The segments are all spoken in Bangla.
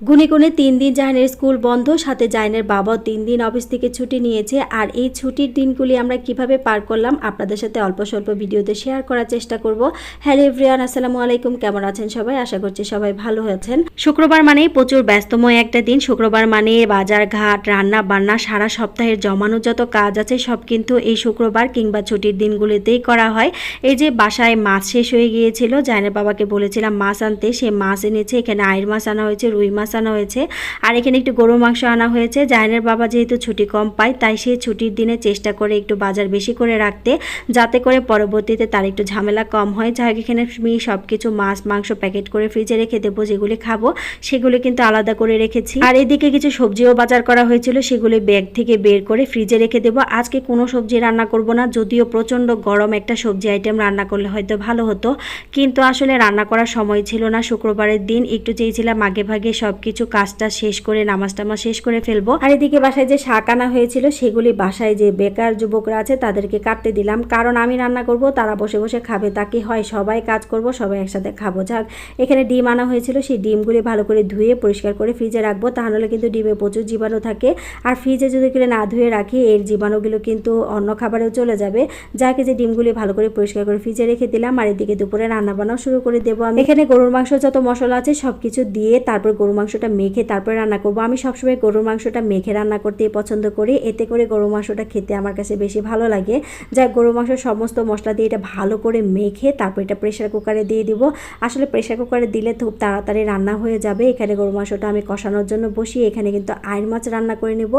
গুনে গুনে তিন দিন জাহিনের স্কুল বন্ধ, সাথে জাহিনের বাবাও তিন দিন অফিস থেকে ছুটি নিয়েছে। আর এই ছুটির দিনগুলি আমরা কীভাবে পার করলাম আপনাদের সাথে অল্প স্বল্প ভিডিওতে শেয়ার করার চেষ্টা করব। হ্যালো এভরিয়ান আসসালামু আলাইকুম। কেমন আছেন সবাই? আশা করছি সবাই ভালো আছেন। শুক্রবার মানেই প্রচুর ব্যস্তময় একটা দিন। শুক্রবার মানে বাজার ঘাট, রান্না বান্না, সারা সপ্তাহের জমানো যত কাজ আছে, সব কিন্তু এই শুক্রবার কিংবা ছুটির দিনগুলিতেই করা হয়। এই যে বাসায় মাছ শেষ হয়ে গিয়েছিল, জাহিনের বাবাকে বলেছিলাম, মাছ আনতে। সে মাছ এনেছে, এখানে আয়ের মাছ আনা হয়েছে, রুই মাছ আনা হয়েছে। আর এখানে একটু গরুর মাংস আনা হয়েছে। জাহিনের বাবা যেহেতু ছুটি কম পায়, তাই সে ছুটির দিনে চেষ্টা করে একটু বাজার বেশি করে রাখতে, যাতে করে পরবর্তীতে তার একটু ঝামেলা কম হয়। যাই এখানে আমি সব কিছু মাছ, মাংস প্যাকেট করে ফ্রিজে রেখে দেবো, যেগুলি খাব, সেগুলি কিন্তু আলাদা করে রেখেছি। আর এদিকে কিছু সবজিও বাজার করা হয়েছিল, সেগুলি ব্যাগ থেকে বের করে ফ্রিজে রেখে দেবো। আজকে কোনো সবজি রান্না করব না, যদিও প্রচণ্ড গরম একটা সবজি আইটেম রান্না করলে হয়তো ভালো হতো। কিন্তু আসলে রান্না করার সময় ছিল না। শুক্রবারের দিন একটু চেয়েছিলাম আগে ভাগে সব কিছু কাজটা শেষ করে নামাজ টামাজ শেষ করে ফেলব। আর এদিকে বাসায় যে শাক আনা হয়েছিল, সেগুলি বাসায় যে বেকার যুবকরা আছে, তাদেরকে কাটতে দিলাম। কারণ আমি রান্না করব, তারা বসে বসে খাবে, তা কি হয়? সবাই কাজ করব, সবাই একসাথে খাব। যাক, এখানে ডিম আনা হয়েছিল, সেই ডিমগুলি ভালো করে ধুয়ে পরিষ্কার করে ফ্রিজে রাখব। তাহলে কিন্তু ডিমে প্রচুর জীবাণু থাকে। আর ফ্রিজে যদি করে না ধুয়ে রাখি, এর জীবাণুগুলো কিন্তু অন্য খাবারেও চলে যাবে। যাকে যে ডিমগুলি ভালো করে পরিষ্কার করে ফ্রিজে রেখে দিলাম। আর এদিকে দুপুরে রান্না বান্নাও শুরু করে দেবো আমি। এখানে গরুর মাংস যত মশলা আছে সব কিছু দিয়ে তারপর গরুর মাংসটা মেখে তারপরে রান্না করব। আমি সবসময় গরুর মাংসটা মেখে রান্না করতেই পছন্দ করি। এতে করে গরুর মাংসটা খেতে আমার কাছে বেশি ভালো লাগে। যা গরুর মাংস সমস্ত মশলা দিয়ে এটা ভালো করে মেখে তারপর এটা প্রেশার কুকারে দিয়ে দিব। আসলে প্রেশার কুকারে দিলে খুব তাড়াতাড়ি রান্না হয়ে যাবে। এখানে গরুর মাংসটা আমি কষানোর জন্য বসিয়ে এখানে কিন্তু আইন মাছ রান্না করে নেব।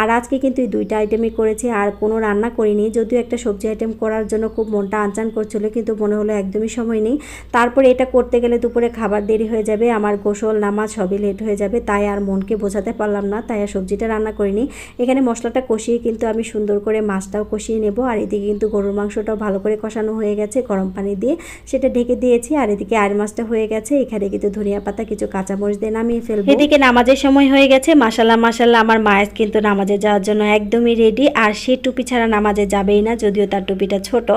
আর আজকে কিন্তু এই দুইটা আইটেমই করেছি। আর কোনো রান্না করিনি। যদিও একটা সবজি আইটেম করার জন্য খুব মনটা আনচান করছিল, কিন্তু মনে হলো একদমই সময় নেই। তারপরে এটা করতে গেলে দুপুরে খাবার দেরি হয়ে যাবে। আমার গোসল, নামাজ সবই লেট হয়ে যাবে, তাই আর মনকে বোঝাতে পারলাম না, তাই আর সবজিটা রান্না করিনি। এখানে মশলাটা কষিয়ে কিন্তু আমি সুন্দর করে মাছটাও কষিয়ে নেব, আর এদিকে কিন্তু গরুর মাংসটাও ভালো করে কষানো হয়ে গেছে গরম পানি দিয়ে। সেটা ঢেকে দিয়েছি, আর এদিকে আর মাছটা হয়ে গেছে, এখানে কিন্তু ধনিয়া পাতা, কিছু কাঁচামরিচ দিয়ে নামিয়ে ফেলব। এদিকে নামাজের সময় হয়ে গেছে মাসাল্লাহ মাসাল্লাহ আমার মায়ের কিন্তু নামাজে যাওয়ার জন্য একদমই রেডি আর সে টুপি ছাড়া নামাজে যাবেই না, যদিও তার টুপিটা ছোট।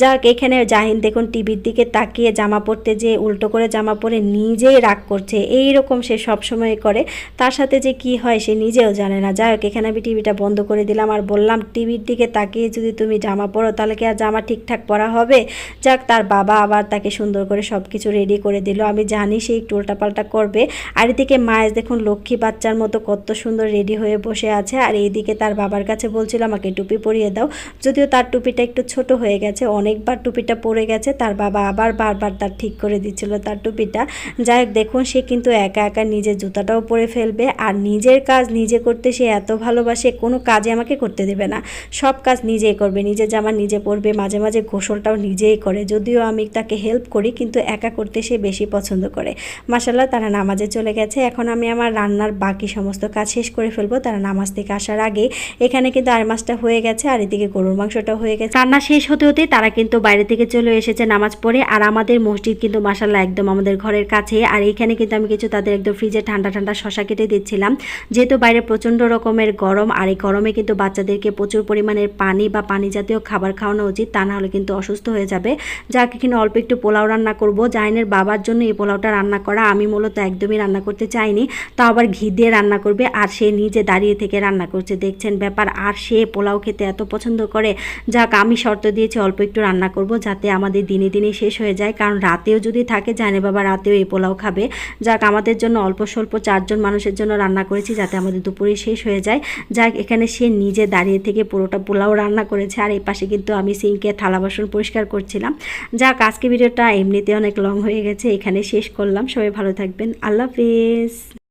যাক, এখানে জাহিন দেখুন টিভির দিকে তাকিয়ে জামা পরতে যে উল্টো করে জামা পরে নিজেই রাগ করছে এই রকম সে সব সময় করে। তার সাথে যে কি হয় সে নিজেও জানে না। যাই হোক, এখানে আমি টিভিটা বন্ধ করে দিলাম আর বললাম, টিভির দিকে তাকিয়ে যদি তুমি জামা পরো, তাহলে কি আর জামা ঠিকঠাক পরা হবে? যাক, তার বাবা আবার তাকে সুন্দর করে সব কিছু রেডি করে দিল। আমি জানি সে একটু উল্টাপাল্টা করবে। আর এদিকে মায়ের দেখুন, লক্ষ্মী বাচ্চার মতো কত সুন্দর রেডি হয়ে বসে আছে। আর এইদিকে তার বাবার কাছে বলছিল, আমাকে টুপি পরিয়ে দাও। যদিও তার টুপিটা একটু ছোট হয়ে গেছে, অনেকবার টুপিটা পরে গেছে। তার বাবা আবার বারবার তার ঠিক করে দিচ্ছিল তার টুপিটা। যাই হোক, দেখুন, সে কিন্তু একা একা নিজের জুতাটাও পরে ফেলবে আর নিজের কাজ নিজে করতে সে এত ভালোবাসে, কোনো কাজে আমাকে করতে দেবে না। সব কাজ নিজেই করবে, নিজের জামা নিজে পরবে, মাঝে মাঝে গোসলটাও নিজেই করে। যদিও আমি তাকে হেল্প করি, কিন্তু একা করতে সে বেশি পছন্দ করে। মাসাল্লাহ তারা নামাজে চলে গেছে। এখন আমি আমার রান্নার বাকি সমস্ত কাজ শেষ করে ফেলব। তারা নামাজ থেকে আসার আগে এখানে কিন্তু আর মাছটা হয়ে গেছে আর এদিকে গরুর মাংসটা হয়ে গেছে। রান্না শেষ হতে হতে তারা কিন্তু বাইরে থেকে চলে এসেছে নামাজ পড়ে। আর আমাদের মসজিদ কিন্তু মাসাল্লাহ একদম আমাদের ঘরের কাছে আর এখানে কিন্তু আমি কিছু তাদের একদম ফ্রিজে ঠান্ডা ঠান্ডা শশা কেটে দিচ্ছিলাম। যেহেতু বাইরে প্রচণ্ড রকমের গরম, আর এই গরমে কিন্তু বাচ্চাদেরকে প্রচুর পরিমাণের পানি বা পানি জাতীয় খাবার খাওয়ানো উচিত, তা না হলে কিন্তু অসুস্থ হয়ে যাবে। যাক, এখানে অল্প একটু পোলাও রান্না করব। জাইনের বাবার জন্য এই পোলাওটা রান্না করা আমি মূলত একদমই রান্না করতে চাইনি তাও আবার ঘি দিয়ে রান্না করবে, আর সে নিজে দাঁড়িয়ে থেকে রান্না করছে। দেখছেন ব্যাপার, আর সে পোলাও খেতে এত পছন্দ করে। যাক, আমি শর্ত দিয়েছি অল্প একটু রান্না করব, যাতে আমাদের দিনে দিনে শেষ হয়ে যায়। কারণ রাতেও যদি থাকে জানে বাবা রাতেও এই পোলাও খাবে। যাক, আমাদের জন্য অল্প স্বল্প চারজন মানুষের জন্য রান্না করেছি যাতে আমাদের দুপুরে শেষ হয়ে যায়। যাক, এখানে সে নিজে দাঁড়িয়ে থেকে পুরোটা পোলাও রান্না করেছে আর এই পাশে কিন্তু আমি সিঙ্কে থালা বাসন পরিষ্কার করছিলাম। যাক, আজকে ভিডিওটা এমনিতে অনেক লং হয়ে গেছে, এখানে শেষ করলাম। সবাই ভালো থাকবেন। আল্লাহ হাফিজ।